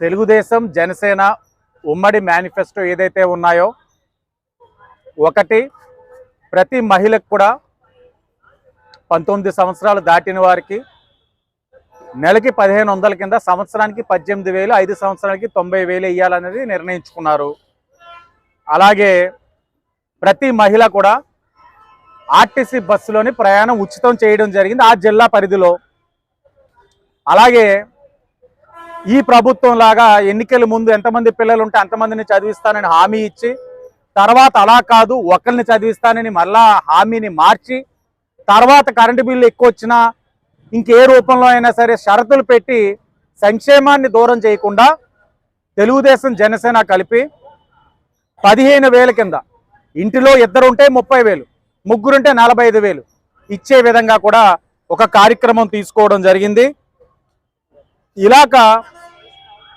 తెలుగుదేశం జనసేన ఉమ్మడి మేనిఫెస్టో ఏదైతే ఉన్నాయో ఒకటి ప్రతి మహిళకు కూడా పంతొమ్మిది సంవత్సరాలు దాటిన వారికి నెలకి పదిహేను వందల కింద సంవత్సరానికి పద్దెనిమిది వేలు ఐదు సంవత్సరానికి తొంభై వేలు ఇవ్వాలనేది నిర్ణయించుకున్నారు. అలాగే ప్రతి మహిళ కూడా ఆర్టీసీ బస్సులోని ప్రయాణం ఉచితం చేయడం జరిగింది ఆ జిల్లా పరిధిలో. అలాగే ఈ ప్రభుత్వం లాగా ఎన్నికల ముందు ఎంతమంది పిల్లలు ఉంటే అంతమందిని చదివిస్తానని హామీ ఇచ్చి తర్వాత అలా కాదు ఒకరిని చదివిస్తానని మళ్ళా హామీని మార్చి తర్వాత కరెంటు బిల్లు ఎక్కువ వచ్చినా ఇంకే రూపంలో అయినా సరే షరతులు పెట్టి సంక్షేమాన్ని దూరం చేయకుండా తెలుగుదేశం జనసేన కలిపి పదిహేను వేల కింద ఇంటిలో ఇద్దరు ఉంటే ముప్పై వేలు ముగ్గురుంటే నలభై ఐదు వేలు ఇచ్చే విధంగా కూడా ఒక కార్యక్రమం తీసుకోవడం జరిగింది. ఇలాక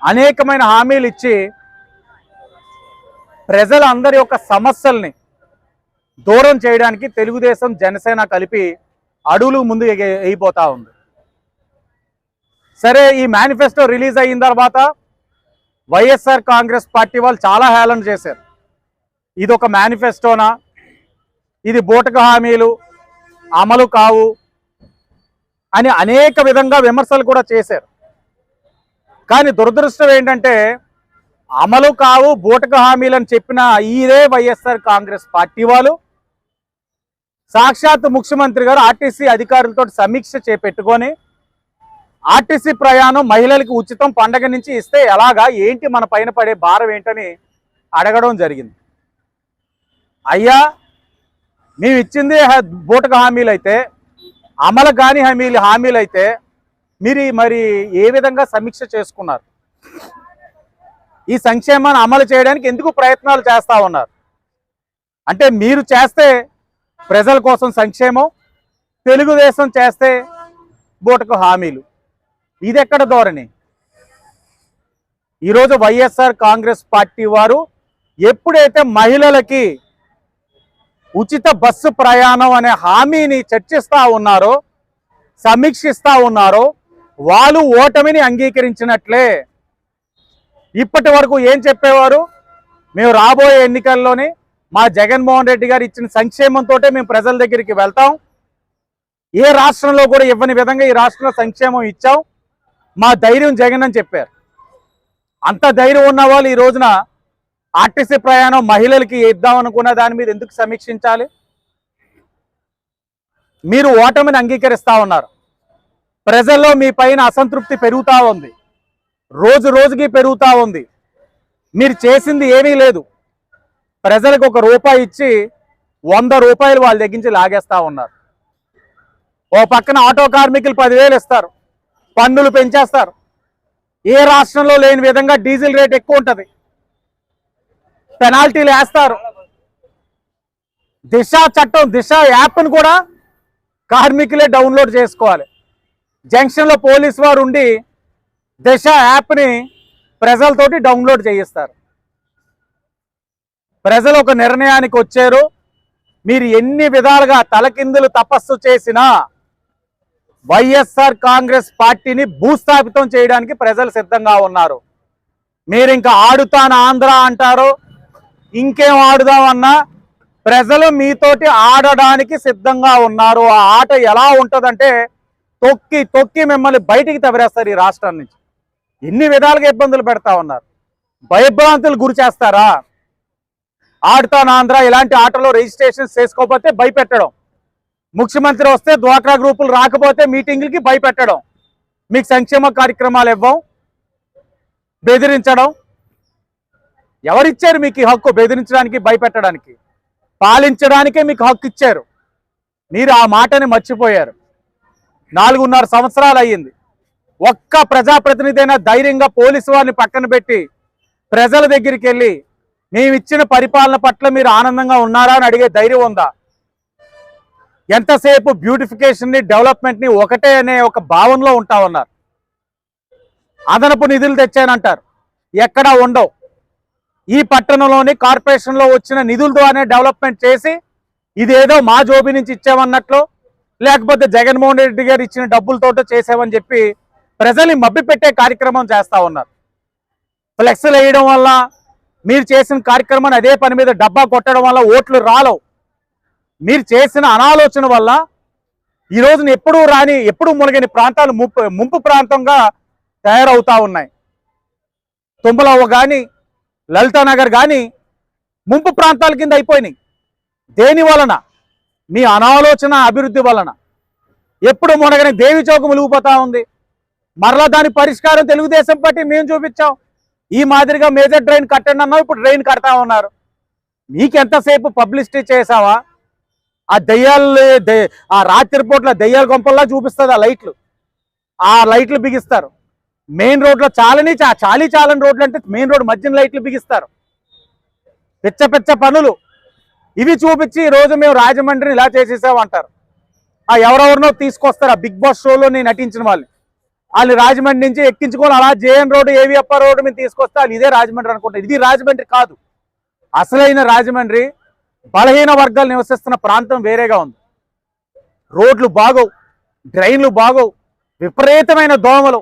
అనేకమైన హామీలు ఇచ్చి ప్రజలందరి యొక్క సమస్యల్ని దూరం చేయడానికి తెలుగుదేశం జనసేన కలిపి అడుగులు ముందు అయిపోతా ఉంది. సరే ఈ మేనిఫెస్టో రిలీజ్ అయిన తర్వాత వైఎస్ఆర్ కాంగ్రెస్ పార్టీ వాళ్ళు చాలా హేళన చేశారు. ఇది ఒక మేనిఫెస్టోనా? ఇది బూటక హామీలు? అమలు కావు? అని అనేక విధంగా విమర్శలు కూడా చేశారు. కానీ దురదృష్టం ఏంటంటే అమలు కావు బూటక హామీలను చెప్పిన ఇదే వైఎస్ఆర్ కాంగ్రెస్ పార్టీ వాళ్ళు. సాక్షాత్ ముఖ్యమంత్రి గారు ఆర్టీసీ అధికారులతో సమీక్ష చేపెట్టుకొని ఆర్టీసీ ప్రయాణం మహిళలకు ఉచితం పండగ నుంచి ఇస్తే ఎలాగా ఏంటి మన పైన పడే భారం ఏంటని అడగడం జరిగింది. అయ్యా మేము ఇచ్చింది బూటక హామీలు అయితే అమలు కాని హామీలు హామీలు అయితే మీరు మరి ఏ విధంగా సమీక్ష చేసుకున్నారు? ఈ సంక్షేమాన్ని అమలు చేయడానికి ఎందుకు ప్రయత్నాలు చేస్తూ ఉన్నారు? అంటే మీరు చేస్తే ప్రజల కోసం సంక్షేమం తెలుగుదేశం చేస్తే బూటకు హామీలు. ఇది ఎక్కడ ధోరణి? ఈరోజు వైఎస్ఆర్ కాంగ్రెస్ పార్టీ వారు ఎప్పుడైతే మహిళలకి ఉచిత బస్సు ప్రయాణం అనే హామీని చర్చిస్తూ ఉన్నారో సమీక్షిస్తూ ఉన్నారో వాళ్ళు ఓటమిని అంగీకరించినట్లే. ఇప్పటి వరకు ఏం చెప్పేవారు? మేము రాబోయే ఎన్నికల్లోని మా జగన్మోహన్ రెడ్డి గారు ఇచ్చిన సంక్షేమంతో మేము ప్రజల దగ్గరికి వెళ్తాం. ఏ రాష్ట్రంలో కూడా ఇవ్వని విధంగా ఈ రాష్ట్రంలో సంక్షేమం ఇచ్చాం. మా ధైర్యం జగన్ అని చెప్పారు. అంత ధైర్యం ఉన్న వాళ్ళు ఈ రోజున ఆర్టీసీ ప్రయాణం మహిళలకి ఇద్దాం అనుకున్న దాని మీద ఎందుకు సమీక్షించాలి? మీరు ఓటమిని అంగీకరిస్తా ఉన్నారు. ప్రజల్లో మీ పైన అసంతృప్తి పెరుగుతూ ఉంది. రోజు రోజుకి పెరుగుతూ ఉంది. మీరు చేసింది ఏమీ లేదు. ప్రజలకు ఒక రూపాయి ఇచ్చి వంద రూపాయలు వాళ్ళ దగ్గర నుంచి ఉన్నారు. ఓ పక్కన ఆటో కార్మికులు పదివేలు ఇస్తారు. పన్నులు పెంచేస్తారు. ఏ రాష్ట్రంలో లేని విధంగా డీజిల్ రేట్ ఎక్కువ ఉంటుంది. పెనాల్టీలు వేస్తారు. దిశ చట్టం దిశ యాప్ను కూడా కార్మికులే డౌన్లోడ్ చేసుకోవాలి. జంక్షన్లో పోలీస్ వారు ఉండి దశ యాప్ని ప్రజలతోటి డౌన్లోడ్ చేయిస్తారు. ప్రజలు ఒక నిర్ణయానికి వచ్చారు. మీరు ఎన్ని విధాలుగా తలకిందులు తపస్సు చేసినా వైఎస్ఆర్ కాంగ్రెస్ పార్టీని భూస్థాపితం చేయడానికి ప్రజలు సిద్ధంగా ఉన్నారు. మీరు ఇంకా ఆడుతాను ఆంధ్ర అంటారు ఇంకేం ఆడుదామన్నా ప్రజలు మీతోటి ఆడడానికి సిద్ధంగా ఉన్నారు. ఆ ఆట ఎలా ఉంటుందంటే తొక్కి తొక్కి మిమ్మల్ని బయటికి తవరేస్తారు ఈ రాష్ట్రం నుంచి. ఎన్ని విధాలుగా ఇబ్బందులు పెడతా ఉన్నారు? భయభ్రాంతులు గురి చేస్తారా? ఆడుతాను ఆంధ్ర ఇలాంటి ఆటలో రిజిస్ట్రేషన్ చేసుకోకపోతే భయపెట్టడం. ముఖ్యమంత్రి వస్తే డ్వాక్రా గ్రూపులు రాకపోతే మీటింగులకి భయపెట్టడం. మీకు సంక్షేమ కార్యక్రమాలు ఇవ్వం బెదిరించడం. ఎవరిచ్చారు మీకు ఈ హక్కు బెదిరించడానికి భయపెట్టడానికి? పాలించడానికే మీకు హక్కు ఇచ్చారు. మీరు ఆ మాటని మర్చిపోయారు. నాలుగున్నర సంవత్సరాలు అయ్యింది. ఒక్క ప్రజాప్రతినిధి అయినా ధైర్యంగా పోలీసు వారిని పక్కన పెట్టి ప్రజల దగ్గరికి వెళ్ళి మేము ఇచ్చిన పరిపాలన పట్ల మీరు ఆనందంగా ఉన్నారా? అని అడిగే ధైర్యం ఉందా? ఎంతసేపు బ్యూటిఫికేషన్ని డెవలప్మెంట్ని ఒకటే అనే ఒక భావనలో ఉంటా ఉన్నారు. అదనపు నిధులు తెచ్చానంటారు. ఎక్కడా ఉండవు. ఈ పట్టణంలోని కార్పొరేషన్లో వచ్చిన నిధుల ద్వారానే డెవలప్మెంట్ చేసి ఇదేదో మా జోబీ నుంచి ఇచ్చామన్నట్లు లేకపోతే జగన్మోహన్ రెడ్డి గారు ఇచ్చిన డబ్బులతోటో చేసామని చెప్పి ప్రజల్ని మభ్యపెట్టే కార్యక్రమం చేస్తా ఉన్నారు. ఫ్లెక్స్లు వేయడం వల్ల మీరు చేసిన కార్యక్రమాన్ని అదే పని మీద డబ్బా కొట్టడం వల్ల ఓట్లు రాలవు. మీరు చేసిన అనాలోచన వల్ల ఈ రోజున ఎప్పుడూ రాని ఎప్పుడూ మునగని ప్రాంతాలు ముప్పు ముంపు ప్రాంతంగా తయారవుతా ఉన్నాయి. తుమ్మలవ్వ కానీ లలితానగర్ కానీ ముంపు ప్రాంతాల కింద అయిపోయినాయి. దేని వలన? మీ అనాలోచన అభివృద్ధి వలన. ఎప్పుడు మునగని దేవి చౌక ములిగిపోతా ఉంది. మరలా దాని పరిష్కారం తెలుగుదేశం పార్టీ మేము చూపించాం. ఈ మాదిరిగా మేజర్ డ్రైన్ కట్టండి అన్నావు ఇప్పుడు డ్రైన్ కడతా ఉన్నారు. నీకెంతసేపు పబ్లిసిటీ చేసావా ఆ దయ్యాలు ఆ రాత్రి పూట్ల దయ్యాల గొంపల్లా చూపిస్తుంది ఆ లైట్లు? ఆ లైట్లు బిగిస్తారు. మెయిన్ రోడ్లో చాలని చాలీ చాలని రోడ్లు అంటే మెయిన్ రోడ్ మధ్యన లైట్లు బిగిస్తారు. పిచ్చ పిచ్చ పనులు. ఇవి చూపించి ఈరోజు రోజు మేము రాజమండ్రిని ఇలా చేసేసామంటారు. ఆ ఎవరెవరినో తీసుకొస్తారు ఆ బిగ్ బాస్ షోలో నేను నటించిన వాళ్ళు వాళ్ళు రాజమండ్రి నుంచి ఎక్కించుకొని అలా జేఎన్ రోడ్డు ఏవిఎప్ప రోడ్డు మీద తీసుకొస్తే వాళ్ళు ఇదే రాజమండ్రి అనుకుంటారు. ఇది రాజమండ్రి కాదు. అసలైన రాజమండ్రి బలహీన వర్గాలు నివసిస్తున్న ప్రాంతం వేరేగా ఉంది. రోడ్లు బాగోవు డ్రైన్లు బాగోవు విపరీతమైన దోమలు.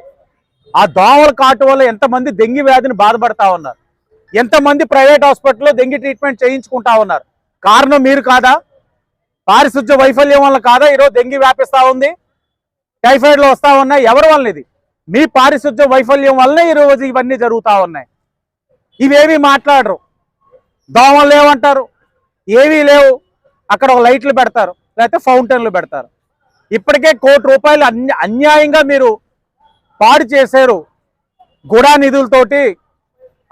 ఆ దోమల కాటు వల్ల ఎంతమంది డెంగ్యూ వ్యాధిని బాధపడతా ఉన్నారు. ఎంతమంది ప్రైవేట్ హాస్పిటల్లో డెంగ్యూ ట్రీట్మెంట్ చేయించుకుంటా ఉన్నారు. కారణం మీరు కాదా? పారిశుద్ధ్య వైఫల్యం వల్ల కాదా? ఈరోజు డెంగీ వ్యాపిస్తా ఉంది. టైఫాయిడ్లు వస్తా ఉన్నాయి. ఎవరి వల్ల ఇది? మీ పారిశుద్ధ్య వైఫల్యం వల్లనే ఈరోజు ఇవన్నీ జరుగుతూ ఉన్నాయి. ఇవేమీ మాట్లాడరు. దోమలు లేవంటారు. ఏవీ లేవు. అక్కడ ఒక లైట్లు పెడతారు. లేకపోతే ఫౌంటైన్లు పెడతారు. ఇప్పటికే కోటి రూపాయలు అన్యాయంగా మీరు పాడు చేశారు. గుడా నిధులతోటి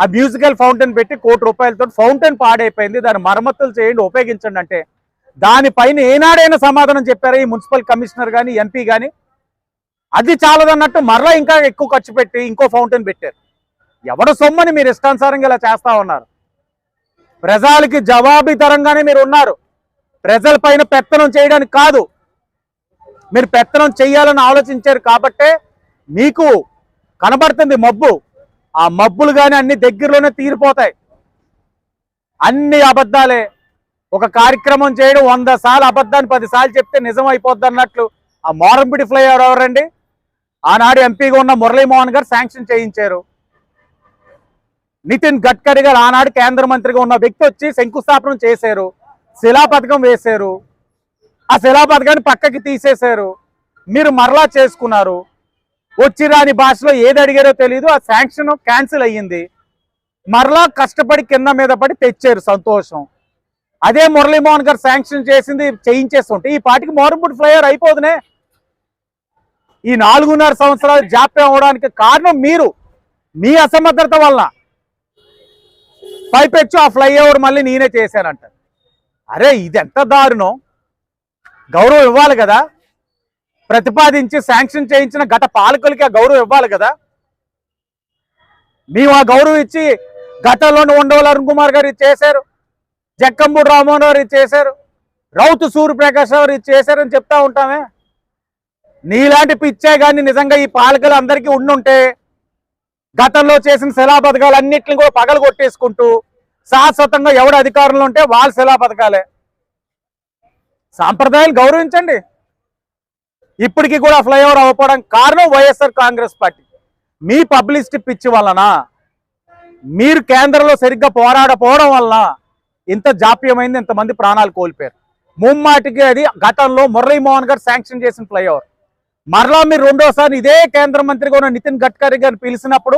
ఆ మ్యూజికల్ ఫౌంటైన్ పెట్టి కోటి రూపాయలతో ఫౌంటైన్ పాడైపోయింది. దాని మరమ్మతులు చేయండి ఉపయోగించండి అంటే. దానిపైన ఏనాడైనా సమాధానం చెప్పారా? ఈ మున్సిపల్ కమిషనర్ కానీ ఎంపీ కానీ అది చాలదన్నట్టు మరలా ఇంకా ఎక్కువ ఖర్చు పెట్టి ఇంకో ఫౌంటైన్ పెట్టారు. ఎవడ సొమ్మని మీరు ఇష్టానుసారంగా ఇలా చేస్తా ఉన్నారు? ప్రజలకి జవాబీతరంగానే మీరు ఉన్నారు. ప్రజల పైన పెత్తనం చేయడానికి కాదు. మీరు పెత్తనం చేయాలని ఆలోచించారు కాబట్టే మీకు కనబడుతుంది మబ్బు. ఆ మబ్బులు కానీ అన్ని దగ్గరలోనే తీరిపోతాయి. అన్ని అబద్ధాలే. ఒక కార్యక్రమం చేయడం వంద సార్లు అబద్ధాన్ని పదిసార్లు చెప్తే నిజం అయిపోద్ది అన్నట్లు ఆ మోరంపిడి ఫ్లైఓవర్ ఎవరండి? ఆనాడు ఎంపీగా ఉన్న మురళీమోహన్ గారు శాంక్షన్ చేయించారు. నితిన్ గడ్కరీ గారు ఆనాడు కేంద్ర మంత్రిగా ఉన్న వ్యక్తి వచ్చి శంకుస్థాపన చేశారు. శిలా పథకం వేశారు. ఆ శిలా పథకాన్ని పక్కకి తీసేశారు. మీరు మరలా చేసుకున్నారు. వచ్చి రాని భాషలో ఏది అడిగారో తెలియదు ఆ శాంక్షన్ క్యాన్సిల్ అయ్యింది. మరలా కష్టపడి కింద మీద పడి తెచ్చారు సంతోషం. అదే మురళీమోహన్ గారు శాంక్షన్ చేసింది చేయించేస్తుంటే ఈ పాటికి మోరంపూడి ఫ్లైఓవర్ అయిపోదునే. ఈ నాలుగున్నర సంవత్సరాలు జాప్యం అవడానికి కారణం మీరు. మీ అసమర్థత వల్ల పైపెచ్చు ఆ ఫ్లైఓవర్ మళ్ళీ నేనే చేశానంట. అరే ఇది ఎంత దారుణం. గౌరవం ఇవ్వాలి కదా. ప్రతిపాదించి శాంక్షన్ చేయించిన గత పాలకులకి ఆ గౌరవం ఇవ్వాలి కదా. మేము ఆ గౌరవం ఇచ్చి గతంలోని ఉండవల అరుణ్ కుమార్ గారు ఇది చేశారు. జక్కంబూడి రామ్మోహన్ గారు ఇది చేశారు. రౌతు సూర్యప్రకాష్ గారు ఇది చేశారని చెప్తా ఉంటామే. నీలాంటి పిచ్చే కానీ నిజంగా ఈ పాలకులు అందరికీ ఉండుంటే గతంలో చేసిన శిలా పథకాలు అన్నింటిని కూడా పగలు కొట్టేసుకుంటూ శాశ్వతంగా ఎవడు అధికారంలో ఉంటే వాళ్ళ శిలా పథకాలే. సాంప్రదాయాలు గౌరవించండి. ఇప్పటికీ కూడా ఫ్లైఓవర్ అవ్వకపోవడం కారణం వైఎస్ఆర్ కాంగ్రెస్ పార్టీ. మీ పబ్లిసిటీ పిచ్చి వలన మీరు కేంద్రంలో సరిగ్గా పోరాడపోవడం వలన ఇంత జాప్యమైంది ఇంతమంది ప్రాణాలు కోల్పోయారు. ముమ్మాటికి అది గతంలో మురళీమోహన్ గారు శాంక్షన్ చేసిన ఫ్లైఓవర్. మరలా మీరు రెండోసారి ఇదే కేంద్ర మంత్రిగా ఉన్న నితిన్ గడ్కరీ గారిని పిలిచినప్పుడు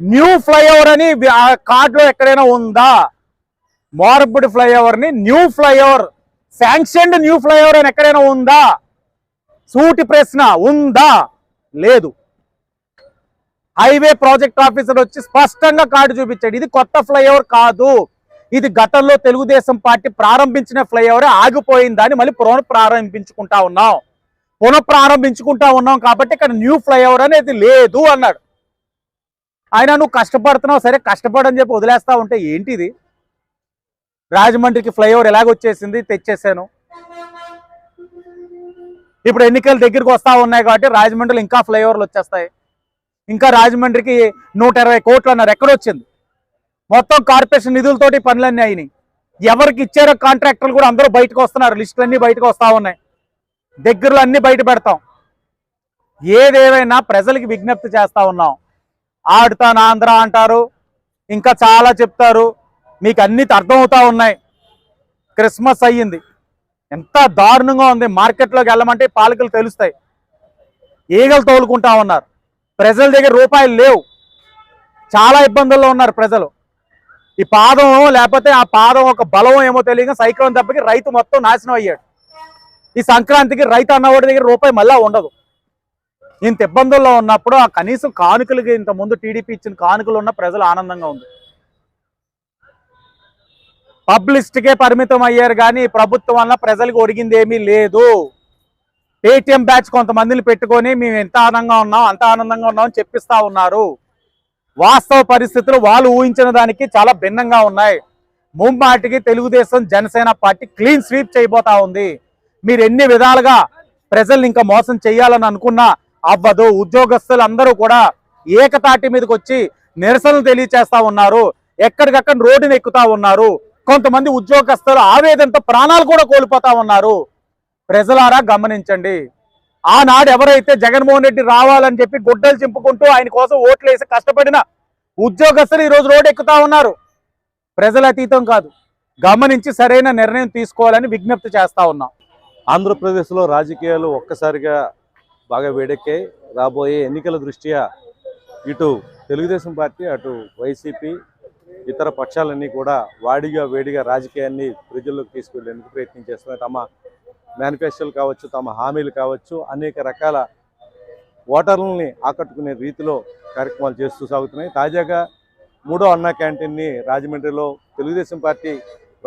న్యూ ఫ్లైఓవర్ అని ఆ కార్డులో ఎక్కడైనా ఉందా? Morampudi ఫ్లైఓవర్ని new flyover sanctioned new flyover అని ఎక్కడైనా ఉందా? సూటి ప్రశ్న ఉందా? లేదు. హైవే ప్రాజెక్ట్ ఆఫీసర్ వచ్చి స్పష్టంగా కార్డు చూపించాడు. ఇది కొత్త ఫ్లైఓవర్ కాదు. ఇది గతంలో తెలుగుదేశం పార్టీ ప్రారంభించిన ఫ్లైఓవర్ ఆగిపోయిందని మళ్ళీ పునః ప్రారంభించుకుంటా ఉన్నాం. పునః ప్రారంభించుకుంటా ఉన్నాం కాబట్టి ఇక్కడ న్యూ ఫ్లైఓవర్ అనేది లేదు అన్నాడు. ఆయన నువ్వు కష్టపడుతున్నావు సరే కష్టపడని చెప్పి వదిలేస్తా ఉంటే ఏంటిది? రాజమండ్రికి ఫ్లైఓవర్ ఎలాగొచ్చేసింది? తెచ్చేసాను. ఇప్పుడు ఎన్నికల దగ్గరికి వస్తా ఉన్నాయి కాబట్టి రాజమండ్రిలో ఇంకా ఫ్లైఓవర్లు వచ్చేస్తాయి. ఇంకా రాజమండ్రికి నూట ఇరవై కోట్లు అన్నారు. ఎక్కడొచ్చింది మొత్తం కార్పొరేషన్ నిధులతోటి పనులన్నీ అయినాయి. ఎవరికి ఇచ్చారో కాంట్రాక్టర్లు కూడా అందరూ బయటకు వస్తున్నారు. లిస్టులు అన్ని బయటకు వస్తా ఉన్నాయి. దగ్గరలో అన్ని బయట పెడతాం. ఏదేవైనా ప్రజలకి విజ్ఞప్తి చేస్తా ఉన్నాం. ఆడుతాను ఆంధ్ర అంటారు. ఇంకా చాలా చెప్తారు. మీకు అన్నీ అర్థమవుతా ఉన్నాయి. క్రిస్మస్ అయ్యింది. ఎంత దారుణంగా ఉంది మార్కెట్లోకి వెళ్ళమంటే పాలకులు తెలుస్తాయి. ఈగలు తోలుకుంటా ఉన్నారు. ప్రజల దగ్గర రూపాయలు లేవు. చాలా ఇబ్బందుల్లో ఉన్నారు ప్రజలు. ఈ పాదం లేకపోతే ఆ పాదం ఒక బలం ఏమో తెలియక సైక్లోన్ దెబ్బకి రైతు మొత్తం నాశనం అయ్యాడు. ఈ సంక్రాంతికి రైతు అన్నవాడి దగ్గర రూపాయి మళ్ళా ఉండదు. ఇంత ఇబ్బందుల్లో ఉన్నప్పుడు ఆ కనీసం కానుకలకి ఇంత ముందు టీడీపీ ఇచ్చిన కానుకలు ఉన్న ప్రజలు ఆనందంగా ఉంది. పబ్లిసిటీకే పరిమితం అయ్యారు కానీ ప్రభుత్వం వల్ల ప్రజలకు ఒరిగింది ఏమీ లేదు. పేటిఎం బ్యాచ్ కొంతమందిని పెట్టుకొని మేము ఎంత ఆనందంగా ఉన్నాం అంత ఆనందంగా ఉన్నాం అని చెప్పిస్తూ ఉన్నారు. వాస్తవ పరిస్థితులు వాళ్ళు ఊహించిన దానికి చాలా భిన్నంగా ఉన్నాయి. ముమ్మాటికి Telugu Desam Janasena party clean sweep చేయబోతా ఉంది. మీరు ఎన్ని విధాలుగా ప్రజల్ని ఇంకా మోసం చేయాలని అనుకున్నా అవ్వదు. ఉద్యోగస్తులు అందరూ కూడా ఏకతాటి మీదకి వచ్చి నిరసనలు తెలియచేస్తా ఉన్నారు. ఎక్కడికక్కడ రోడ్డును ఎక్కుతా ఉన్నారు. కొంతమంది ఉద్యోగస్తులు ఆవేదనతో ప్రాణాలు కూడా కోల్పోతా ఉన్నారు. ప్రజలారా గమనించండి. ఆనాడు ఎవరైతే జగన్మోహన్ రెడ్డి రావాలని చెప్పి గుడ్డలు చింపుకుంటూ ఆయన కోసం ఓట్లు వేసి కష్టపడిన ఉద్యోగస్తులు ఈ రోజు రోడ్డు ఎక్కుతా ఉన్నారు. ప్రజల అతీతం కాదు. గమనించి సరైన నిర్ణయం తీసుకోవాలని విజ్ఞప్తి చేస్తా ఉన్నాం. ఆంధ్రప్రదేశ్లో రాజకీయాలు ఒక్కసారిగా బాగా వేడెక్కాయి. రాబోయే ఎన్నికల దృష్ట్యా ఇటు తెలుగుదేశం పార్టీ అటు వైసీపీ ఇతర పక్షాలన్నీ కూడా వాడిగా వేడిగా రాజకీయాన్ని ప్రజల్లోకి తీసుకెళ్ళేందుకు ప్రయత్నం చేస్తున్నాయి. తమ మేనిఫెస్టోలు కావచ్చు తమ హామీలు కావచ్చు అనేక రకాల ఓటర్లని ఆకట్టుకునే రీతిలో కార్యక్రమాలు చేస్తూ సాగుతున్నాయి. తాజాగా మూడో అన్నా క్యాంటీన్ని రాజమండ్రిలో తెలుగుదేశం పార్టీ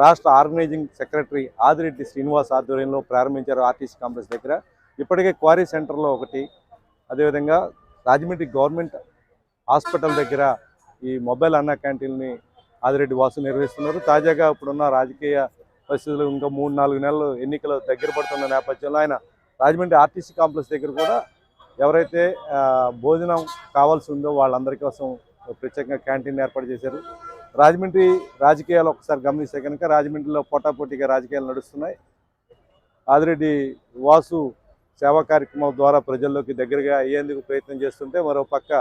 రాష్ట్ర ఆర్గనైజింగ్ సెక్రటరీ ఆదిరెడ్డి శ్రీనివాస్ ఆధ్వర్యంలో ప్రారంభించారు ఆర్టీసీ కాంప్లెక్స్ దగ్గర. ఇప్పటికే క్వారీ సెంటర్లో ఒకటి అదేవిధంగా రాజమండ్రి గవర్నమెంట్ హాస్పిటల్ దగ్గర ఈ మొబైల్ అన్న క్యాంటీన్ని ఆదిరెడ్డి వాసు నిర్వహిస్తున్నారు. తాజాగా ఇప్పుడున్న రాజకీయ పరిస్థితులు ఇంకా మూడు నాలుగు నెలలు ఎన్నికలు దగ్గర పడుతున్న నేపథ్యంలో ఆయన రాజమండ్రి ఆర్టీసీ కాంప్లెక్స్ దగ్గర కూడా ఎవరైతే భోజనం కావాల్సి ఉందో వాళ్ళందరి కోసం ప్రత్యేకంగా క్యాంటీన్ ఏర్పాటు చేశారు. రాజమండ్రి రాజకీయాలు ఒకసారి గమనిస్తే కనుక రాజమండ్రిలో పోటాపోటీగా రాజకీయాలు నడుస్తున్నాయి. ఆదిరెడ్డి వాసు సేవా కార్యక్రమం ద్వారా ప్రజల్లోకి దగ్గరగా అయ్యేందుకు ప్రయత్నం చేస్తుంటే మరో పక్క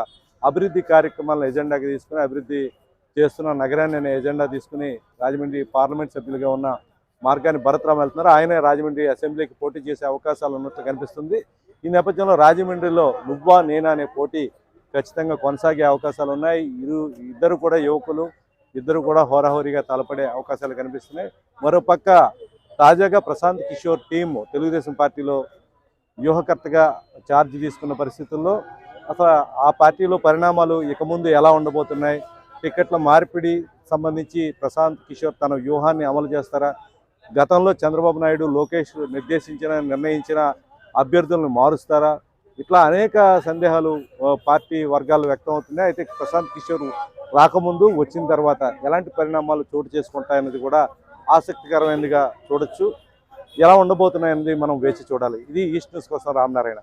అభివృద్ధి కార్యక్రమాలను ఎజెండాకి తీసుకుని అభివృద్ధి చేస్తున్న నగరాన్ని అనే ఎజెండా తీసుకుని రాజమండ్రి పార్లమెంట్ సభ్యులుగా ఉన్న మార్గాన్ని భరతరామ్ వెళ్తున్నారు. ఆయనే రాజమండ్రి అసెంబ్లీకి పోటీ చేసే అవకాశాలు ఉన్నట్లు కనిపిస్తుంది. ఈ నేపథ్యంలో రాజమండ్రిలో నువ్వా నేనా అనే పోటీ ఖచ్చితంగా కొనసాగే అవకాశాలు ఉన్నాయి. ఇరు ఇద్దరు కూడా యువకులు ఇద్దరు కూడా హోరాహోరీగా తలపడే అవకాశాలు కనిపిస్తున్నాయి. మరోపక్క తాజాగా ప్రశాంత్ కిషోర్ టీం తెలుగుదేశం పార్టీలో వ్యూహకర్తగా ఛార్జ్ తీసుకున్న పరిస్థితుల్లో అసలు ఆ పార్టీలో పరిణామాలు ఇక ముందు ఎలా ఉండబోతున్నాయి? టికెట్ల మార్పిడి సంబంధించి ప్రశాంత్ కిషోర్ తన వ్యూహాన్ని అమలు చేస్తారా? గతంలో చంద్రబాబు నాయుడు లోకేష్ నిర్దేశించిన నిర్ణయించిన అభ్యర్థులను మారుస్తారా? ఇట్లా అనేక సందేహాలు పార్టీ వర్గాలు వ్యక్తం అవుతున్నాయి. అయితే ప్రశాంత్ కిషోర్ రాకముందు వచ్చిన తర్వాత ఎలాంటి పరిణామాలు చోటు చేసుకుంటాయన్నది కూడా ఆసక్తికరమైనదిగా చూడొచ్చు. ఎలా ఉండబోతున్నాయన్నది మనం వేచి చూడాలి. ఇది ఈస్ట్ న్యూస్ కోసం రామనారాయణ.